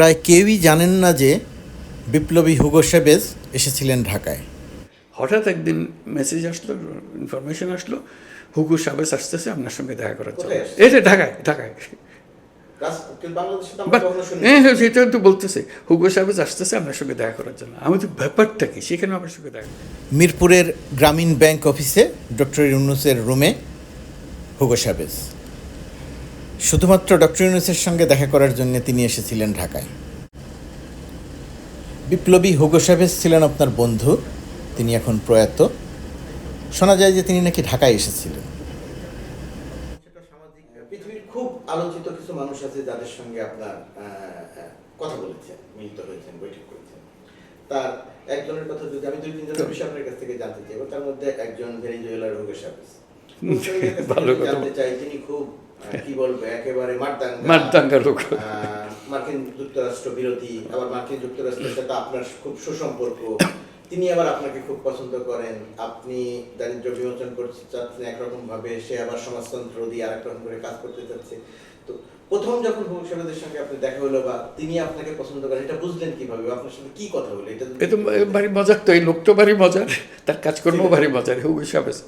প্রায় কেউই জানেন না যে বিপ্লবী হুগো সেবেজ এসেছিলেন ঢাকায়। হঠাৎ একদিন মেসেজ আসলো ইনফরমেশন আসলো হুকু সাবেস আসতেছে আপনার সঙ্গে দেখা করার জন্য। এই যে ঢাকায় ঢাকায়। হ্যাঁ হ্যাঁ সেটা তো বলতেছে। হুগো সাবেস আসতেছে আপনার সঙ্গে দেখা করার জন্য। আমি তো ব্যাপারটা কি? সেখানে আমার সঙ্গে দেখা মিরপুরের গ্রামীণ ব্যাংক অফিসে ডক্টর ইউনুসের রুমে হুগো সাবেজ। শুধুমাত্র ডক্টর ইউনুসের সঙ্গে দেখা করার জন্য তিনি এসেছিলেন ঢাকায়। বিপ্লবী হুগো সাবেজ ছিলেন আপনার বন্ধু তিনি এখন প্রয়াত। শোনা যায় যে তিনি নাকি ঢাকায় এসেছিলেন। পৃথিবীর খুব আলোচিত কিছু মানুষ আছে যাদের সঙ্গে আপনার কথা বলেছেন মিলিত হয়েছেন বৈঠক করেছেন। তার একজনের কথা যদি আমি দুই তিনজনের বিষয়ে আপনার কাছ থেকে জানতে চাই তার মধ্যে একজন ভেনিজুয়েলার হুগো ভালো জানতে চাই তিনি খুব কি বলব একেবারে মারদাঙ্গা। লোক। মার্কিন যুক্তরাষ্ট্র বিরোধী আবার মার্কিন যুক্তরাষ্ট্রের সাথে আপনার খুব সুসম্পর্ক। তিনি আবার আপনাকে খুব পছন্দ করেন। আপনি দারিদ্র বিমোচন করতে চাচ্ছেন একরকম ভাবে সে আবার সমাজতন্ত্র দিয়ে আরেক রকম করে কাজ করতে চাচ্ছে। তো প্রথম যখন ভবিষ্যতের সঙ্গে আপনি দেখা হলো বা তিনি আপনাকে পছন্দ করেন এটা বুঝলেন কীভাবে? আপনার সঙ্গে কি কথা বলে এটা এ তো ভারী মজার তো এই লোক তো ভারী মজার তার কাজকর্ম ভারী মজার হু সাবেস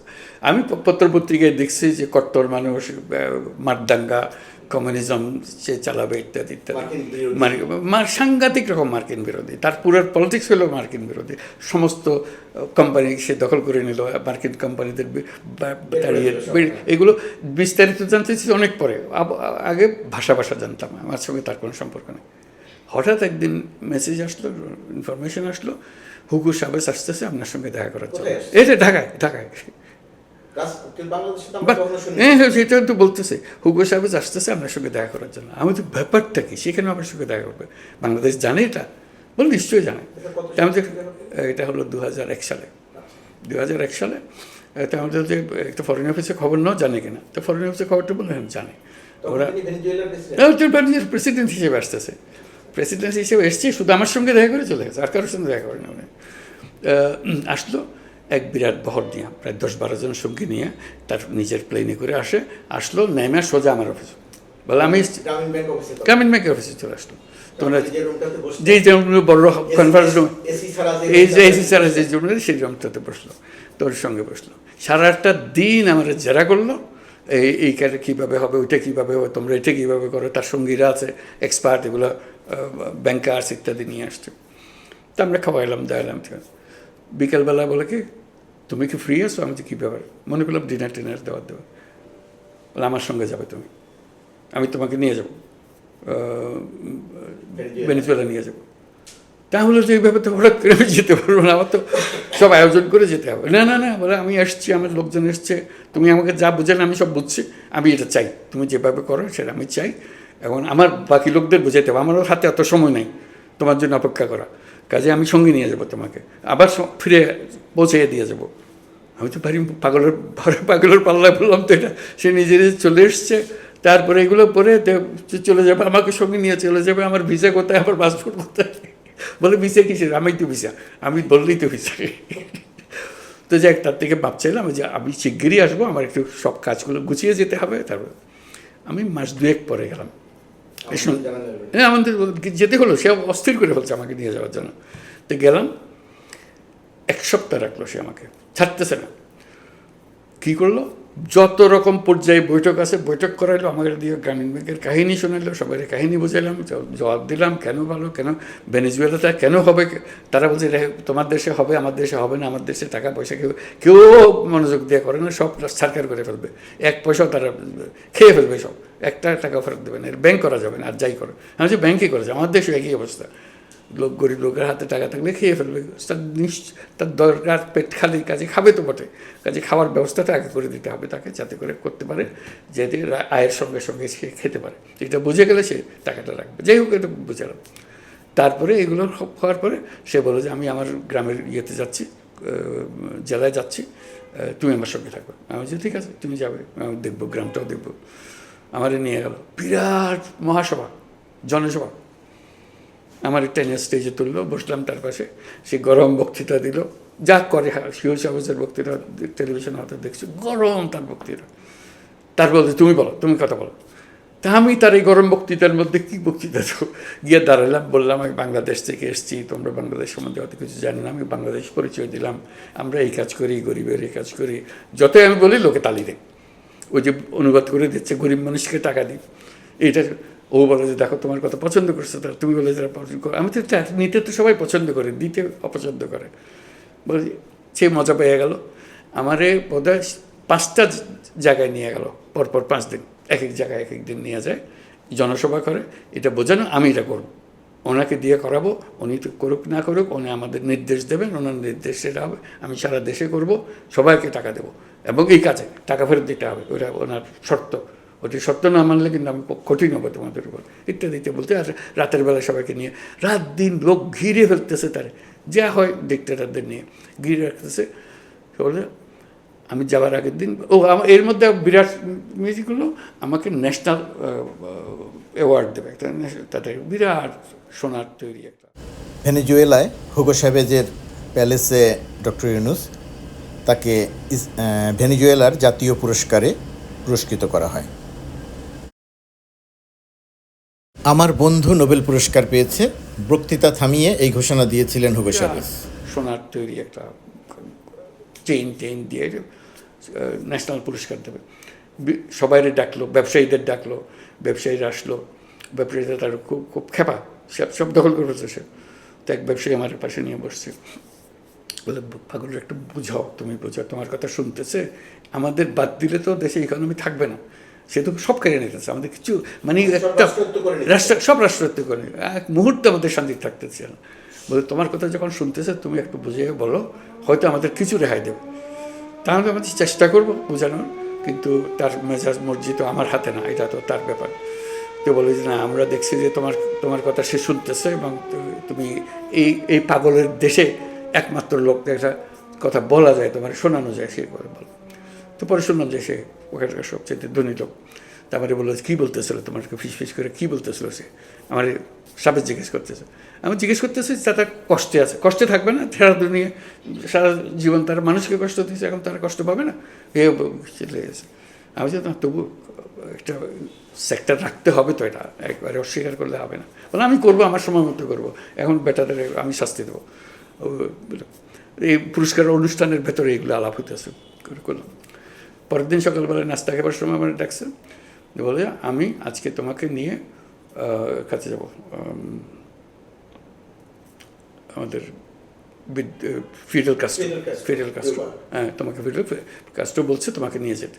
আমি পত্র পত্রপত্রিকায় দেখছি যে কট্টর মানুষ মারদাঙ্গা কমিউনিজম সে চালাবে ইত্যাদি ইত্যাদি। মানে সাংঘাতিক রকম মার্কিন বিরোধী। তার পুরো পলিটিক্স হলো মার্কিন বিরোধী। সমস্ত কোম্পানি সে দখল করে নিল মার্কিন কোম্পানিদের বের- এগুলো বিস্তারিত জানতে অনেক পরে। আগে ভাষা ভাষা জানতাম আমার সঙ্গে তার কোনো সম্পর্ক নেই। হঠাৎ একদিন মেসেজ আসলো ইনফরমেশন আসলো হুগু সাবেস আসতেছে আপনার সঙ্গে দেখা করার জন্য। যে ঢাকায় ঢাকায়। সেটা তো বলতেছে। হুগো সাহেব আসতেছে আপনার সঙ্গে দেখা করার জন্য। আমি তো ব্যাপারটা কি? সেখানে আমার সঙ্গে দেখা করবে। বাংলাদেশ জানে এটা? বল নিশ্চয়ই জানে। আমি যে- এটা হলো দু এক সালে। দু এক সালে। তো আমাদের যে একটা ফরেন অফিসে খবর নাও জানে কিনা? তো ফরেন অফিসে খবরটা বললে হ্যাঁ জানে। ওরা প্রেসিডেন্ট হিসেবে আসতেছে। প্রেসিডেন্ট হিসেবে এসছে শুধু আমার সঙ্গে দেখা করে চলে গেছে। আর কারোর সঙ্গে দেখা করে না উনি। আসলো। এক বিরাট বহর নিয়ে প্রায় দশ বারো জন সঙ্গী নিয়ে তার নিজের প্লেনে করে আসে আসলো নেমে সোজা আমার অফিসে বলে আমি গ্রামীণ ব্যাংকের অফিসে চলে আসলো তোমরা যে বড় কনফারেন্স রুম এই যে রুমটা এসি স্যার যে জন্য সেই রুমটাতে বসল তোর সঙ্গে বসল। সারা একটা দিন আমার জেরা করল এই এই কাজে কীভাবে হবে ওইটা কীভাবে হবে তোমরা এটা কীভাবে করো তার সঙ্গীরা আছে এক্সপার্ট এগুলো ব্যাংকার্স ইত্যাদি নিয়ে আসছে। তা আমরা খাওয়াইলাম দাঁড়ালাম ঠিক আছে। বিকেলবেলা বলে কি তুমি কি ফ্রি আছো? আমি যে কী ব্যাপার? মনে করলাম ডিনার টিনার দেওয়ার দেওয়া বলে আমার সঙ্গে যাবে তুমি। আমি তোমাকে নিয়ে যাব। ভেনেজুয়েলা। নিয়ে যাব। তাহলে যে এইভাবে তো হঠাৎ করে আমি যেতে পারব না। আমার তো সব আয়োজন করে যেতে হবে। না না না বলে আমি আসছি আমার লোকজন এসছে। তুমি আমাকে যা বুঝেন আমি সব বুঝছি। আমি এটা চাই। তুমি যেভাবে করো সেটা আমি চাই। এখন আমার বাকি লোকদের বুঝাইতে হবে। আমারও হাতে এত সময় নেই। তোমার জন্য অপেক্ষা করা। কাজে আমি সঙ্গে নিয়ে যাব তোমাকে। আবার ফিরে পৌঁছে দিয়ে যাব। আমি তো ভারী পাগলের পাগলের পাল্লায় বললাম তো এটা সে নিজে নিজে চলে এসছে। তারপরে এগুলো পরে চলে যাবে আমাকে সঙ্গে নিয়ে চলে যাবে আমার ভিসা কোথায় আমার পাসপোর্ট কোথায়? বলে ভিসা কিসের? আমি তো ভিসা আমি বললেই তো ভিসা। তো যাক তার থেকে ভাবছিলাম যে আমি শিগগিরই আসব আমার একটু সব কাজগুলো গুছিয়ে যেতে হবে। তারপর আমি মাস দুয়েক পরে গেলাম। হ্যাঁ আমাদের যেতে হলো সে অস্থির করে ফেলছে আমাকে নিয়ে যাওয়ার জন্য। তো গেলাম এক সপ্তাহ রাখল সে আমাকে। ছাড়তেছে না। কী করল? যত রকম পর্যায়ে বৈঠক আছে, বৈঠক করাইলো আমাকে দিয়ে গ্রামীণ ব্যাংকের কাহিনী শোনাইলো, সবাই কাহিনী বুঝাইলাম জবাব দিলাম, কেন ভালো, কেন ভেনেজুয়েলাটা কেন হবে তারা বলছে তোমার দেশে হবে, আমার দেশে হবে না, আমার দেশে টাকা, পয়সা কেউ কেউ মনোযোগ দিয়ে করে না, সব সরকার করে ফেলবে। এক পয়সাও তারা খেয়ে ফেলবে সব। একটা টাকা ফেরত দেবে না ব্যাংক করা যাবে না, আর যাই করো। আমি যে ব্যাংকই করা যায় আমার দেশে একই অবস্থা। লোক, গরিব লোকের হাতে টাকা থাকলে খেয়ে ফেলবে। তার নিশ্চ, তার দরকার পেট খালি কাজে খাবে তো বটে। কাজে খাওয়ার ব্যবস্থাটা আগে করে দিতে হবে তাকে, যাতে করে করতে পারে, যাতে আয়ের সঙ্গে সঙ্গে সে খেতে পারে। এটা বুঝে গেলে সে টাকাটা রাখবে। যাই হোক, এটা বুঝালাম। তারপরে এগুলো হওয়ার পরে সে বলে যে, আমি আমার গ্রামের ইয়েতে যাচ্ছি জেলায় যাচ্ছি তুমি আমার সঙ্গে থাকবে আমি বলছি, ঠিক আছে, তুমি যাবে। আমি দেখব, গ্রামটাও দেখব। আমারে নিয়ে গেল। বিরাট মহাসভা, জনসভা। আমার টেনে স্টেজে তুললো, বসলাম তার পাশে। সে গরম বক্তৃতা দিল। যা করে শিও সাহসের বক্তৃতা টেলিভিশন হয়তো দেখছি। গরম তার বক্তৃতা। তার বলছে, তুমি বলো, তুমি কথা বলো। তা আমি তার এই গরম বক্তৃতার মধ্যে কী বক্তৃতা দেবো? গিয়ে দাঁড়ালাম, বললাম, আমি বাংলাদেশ থেকে এসেছি, তোমরা বাংলাদেশ সম্বন্ধে অত কিছু জানি না, আমি বাংলাদেশ পরিচয় দিলাম। আমরা এই কাজ করি, গরিবের এই কাজ করি। যতই আমি বলি, লোকে তালি দেয়। ওই যে অনুবাদ করে দিচ্ছে, গরিব মানুষকে টাকা দিই। এইটা ও বলে যে, দেখো, তোমার কথা পছন্দ করছে তার তুমি বলে যারা পছন্দ করো আমি তো নিতে তো সবাই পছন্দ করে, দিতে অপছন্দ করে। বলি, সে মজা পেয়ে গেল। আমারে বোধহয় পাঁচটা জায়গায় নিয়ে গেল, পরপর পাঁচ দিন। এক এক জায়গায় এক এক দিন নিয়ে যায়, জনসভা করে। এটা বোঝানো, আমি এটা করব। ওনাকে দিয়ে করাবো, উনি তো করুক না করুক, উনি আমাদের নির্দেশ দেবেন, ওনার নির্দেশ সেটা হবে, আমি সারা দেশে করব, সবাইকে টাকা দেবো। এবং এই কাজে টাকা ফেরত দিতে হবে ওটা ওনার শর্ত। ওটি সত্য না মানলে কিন্তু আমি কঠিন হব তোমাদের উপর। ইত্যাদি ইত্যাদি বলতে আর রাতের বেলা সবাইকে নিয়ে, রাত দিন লোক ঘিরে ফেলতেছে তারে। যা হয় ডিক্টেটারদের নিয়ে ঘিরে রাখতেছে। বলে, আমি যাওয়ার আগের দিন, ও এর মধ্যে বিরাট মিউজিক হলো, আমাকে ন্যাশনাল অ্যাওয়ার্ড দেবে। তাদের বিরাট সোনার তৈরি একটা। ভেনেজুয়েলায় হুগো স্যাভেজের প্যালেসে ডক্টর ইউনুস তাকে ভেনেজুয়েলার জাতীয় পুরস্কারে পুরস্কৃত করা হয়। আমার বন্ধু নোবেল পুরস্কার পেয়েছে। বক্তৃতা থামিয়ে এই ঘোষণা দিয়েছিলেন হুগো স্যাভেজ সোনার তৈরি একটা চেইন টেইন দিয়ে ন্যাশনাল পুরস্কার দেবে। সবাইরে ডাকলো, ব্যবসায়ীদের ডাকলো, ব্যবসায়ীরা আসলো। ব্যবসায়ীরা তার খুব খুব খেপা সব সব দখল করে বসেছে তো এক ব্যবসায়ী আমার পাশে নিয়ে বসছে। বলে পাগল একটু বুঝাও, তুমি বুঝাও, তোমার কথা শুনতেছে। আমাদের বাদ দিলে তো দেশে ইকোনমি থাকবে না। সে তো সব কেড়ে নিতেছে আমাদের কিছু মানে একটা। রাষ্ট্র সব রাষ্ট্রত্ব করে এক মুহূর্তে আমাদের শান্তি থাকতেছে না। বলে তোমার কথা যখন শুনতেছে তুমি একটু বুঝিয়ে বলো হয়তো আমাদের কিছু রেহাই দেবে। তাহলে আমি চেষ্টা করব বোঝানোর কিন্তু তার মেজাজ মর্জি তো আমার হাতে না এটা তো তার ব্যাপার। তো বলে যে না আমরা দেখছি যে তোমার তোমার কথা সে শুনতেছে এবং তুমি এই এই পাগলের দেশে একমাত্র লোক একটা কথা বলা যায় তোমার শোনানো যায় সে করে বল। পরে শুনলাম যে সে ওখানকার সবচেয়ে ধনী লোক তারপরে বলল, কী বলতেছিল তোমাকে ফিস ফিস করে, কী বলতেছিল সে? আমার সাবেক জিজ্ঞেস করতেছে। আমি জিজ্ঞেস করতেছি তার কষ্টে আছে? কষ্টে থাকবে না সারা দুনিয়া সারা জীবন তার মানুষকে কষ্ট দিয়েছে, এখন তারা কষ্ট পাবে না? এ চলে গেছে আমি যে না, তবু একটা সেক্টর রাখতে হবে তো এটা, একবারে অস্বীকার করলে হবে না। বলে, আমি করব, আমার সময় মতো করব, এখন বেটাদের আমি শাস্তি দেবো। এই পুরস্কার অনুষ্ঠানের ভেতরে এগুলো আলাপ হইতেছে। করে করলাম। পরের দিন সকালবেলা নাস্তা খাবার সময় আমার ডাকছে। বলে আমি আজকে তোমাকে নিয়ে কাছে যাব। আমাদের ফিডেল কাস্টো ফিডেল কাস্টো। হ্যাঁ তোমাকে ফিডেল কাস্টো বলছে তোমাকে নিয়ে যেতে।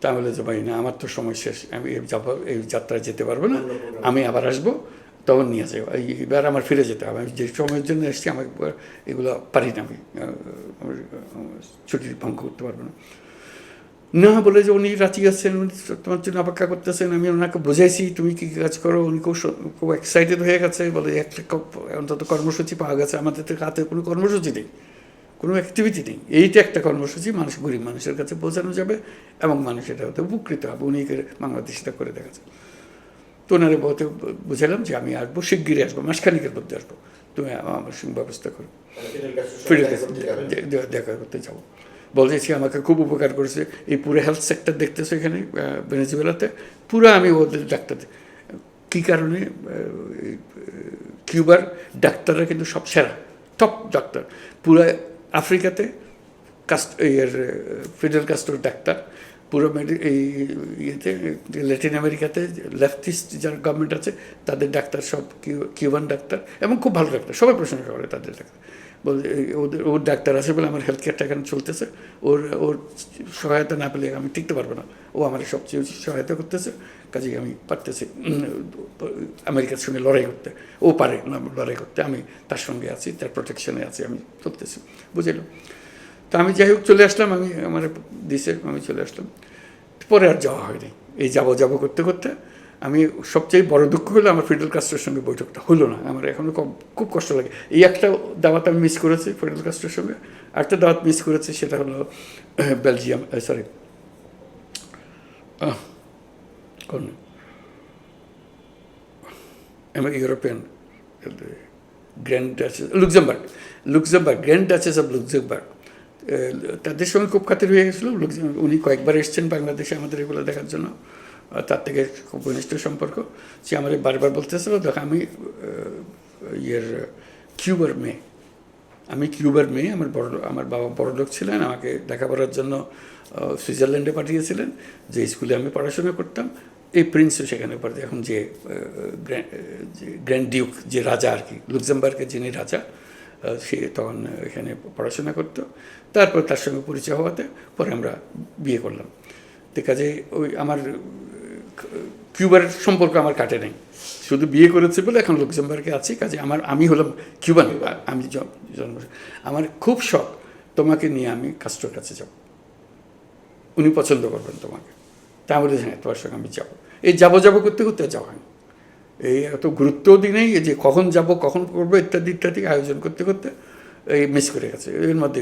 তা বলে যে ভাই না আমার তো সময় শেষ আমি এই এই যাত্রায় যেতে পারব না। আমি আবার আসব তখন নিয়ে যাব এই- এবার আমার ফিরে যেতে হবে। আমি যে সময়ের জন্য এসেছি আমার এগুলো পারি না আমি। ছুটি ভঙ্গ করতে পারব না। না বলে যে উনি রাজি আছেন উনি তোমার জন্য অপেক্ষা করতেছেন আমি ওনাকে বুঝাইছি তুমি কী কাজ করো? উনি খুব খুব এক্সাইটেড হয়ে গেছে বলে একটা অন্তত কর্মসূচি পাওয়া গেছে আমাদের তো হাতে কোনো কর্মসূচি নেই কোনো অ্যাক্টিভিটি নেই। এইটা একটা কর্মসূচি মানুষ গরিব মানুষের কাছে পৌঁছানো যাবে এবং মানুষ এটা হতে উপকৃত হবে। উনি একে- বাংলাদেশ এটা করে দেখাচ্ছে। তো ওনারে বলতে বুঝালাম যে আমি আসব শিগগিরই আসব মাসখানিকের মধ্যে আসব। তুমি আমার সঙ্গে ব্যবস্থা করো। ফিরে দেখা করতে যাব। বলতেছি আমাকে খুব উপকার করেছে। এই পুরো হেলথ সেক্টর দেখতেছে এখানে ভেনেজুয়েলাতে? পুরো আমি ওদের ডাক্তার কী কারণে? কিউবার ডাক্তাররা কিন্তু সব সেরা টপ ডাক্তার পুরো আফ্রিকাতে কাস্ট এর ফিডেল কাস্টোর ডাক্তার। পুরো এই, ইয়েতে, ল্যাটিন আমেরিকাতে লেফটিস্ট যারা গভর্নমেন্ট আছে, তাদের ডাক্তার সব কিউ- কিউবান ডাক্তার এবং খুব ভালো ডাক্তার, সবাই প্রশংসা করে তাদের ডাক্তার। ওদের, ওর ডাক্তার আছে বলে আমার হেলথ কেয়ারটা এখানে চলতেছে। ওর ওর সহায়তা না পেলে আমি টিকতে পারব না। ও আমার সবচেয়ে সহায়তা করতেছে, কাজেই আমি পারতেছি আমেরিকার সঙ্গে লড়াই করতে। ও পারে না লড়াই করতে, আমি তার সঙ্গে আছি, তার প্রোটেকশনে আছি, আমি চলতেছি। বুঝলো তো আমি যাই হোক, চলে আসলাম, আমি আমার দিছে, আমি চলে আসলাম। পরে আর যাওয়া হয়নি। এই যাব যাব করতে করতে আমি সবচেয়ে বড় দুঃখ হলো আমার ফিডেল কাস্টের সঙ্গে বৈঠকটা হলো না। আমার এখনও খুব কষ্ট লাগে। এই একটা দাওয়াত আমি মিস করেছি ফিডেল কাস্টের সঙ্গে। আরেকটা দাওয়াত মিস করেছি, সেটা হলো Belgium sorry European grand duchess Luxembourg Luxembourg grand duchess of Luxembourg তাদের সঙ্গে খুব খাতির হয়ে গেছিল। উনি কয়েকবার এসেছেন বাংলাদেশে আমাদের এগুলো দেখার জন্য। তার থেকে খুব ঘনিষ্ঠ সম্পর্ক। সে আমার বারবার বলতেছিল, দেখ, আমি ইয়ের, কিউবার মেয়ে। আমি কিউবার মেয়ে, আমার বড়, আমার বাবা বড় লোক ছিলেন, আমাকে লেখাপড়ার জন্য সুইজারল্যান্ডে পাঠিয়েছিলেন। যে স্কুলে আমি পড়াশোনা করতাম, এই প্রিন্সও সেখানে পড়ে এখন যে গ্র্যান্ড ডিউক, যে রাজা আর কি, লুক্সেমবার্গের যিনি রাজা সে তখন এখানে পড়াশোনা করতো। তারপর তার সঙ্গে পরিচয় হওয়াতে পরে আমরা বিয়ে করলাম। তো কাজে ওই আমার কিউবার সম্পর্ক আমার কাটে নাই। শুধু বিয়ে করেছে বলে এখন লুক্সেমবার্গে আছি, কাজে আমার, আমি হলাম কিউবান। আমি জন্ম, আমার খুব শখ তোমাকে নিয়ে আমি কাস্টোর কাছে যাব। উনি পছন্দ করবেন তোমাকে। তা বলি হ্যাঁ তোমার সঙ্গে আমি যাব। এই যাব যাব করতে করতে যাওয়া হয় এই এত গুরুত্বও দিই নেই যে কখন যাব, কখন করব, ইত্যাদি ইত্যাদি আয়োজন করতে করতে এই মিস করে গেছে। এর মধ্যে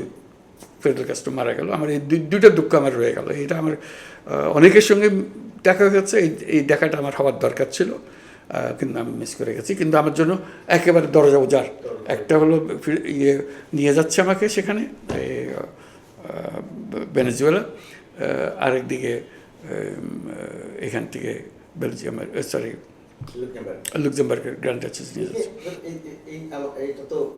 ফেডারেল কাস্টো মারা গেল আমার এই দুইটা দুঃখ আমার রয়ে গেল এটা আমার অনেকের সঙ্গে দেখা গেছে এই এই দেখাটা আমার হওয়ার দরকার ছিল কিন্তু আমি মিস করে গেছি কিন্তু আমার জন্য একেবারে দরজা উজার একটা হলো ইয়ে নিয়ে যাচ্ছে আমাকে সেখানে ভেনেজুয়েলা আরেকদিকে এখান থেকে বেলজিয়ামের সরি লুক্সেমবার্গ। লুক্সেমবার্গের গ্র্যান্ড নিয়ে যাচ্ছে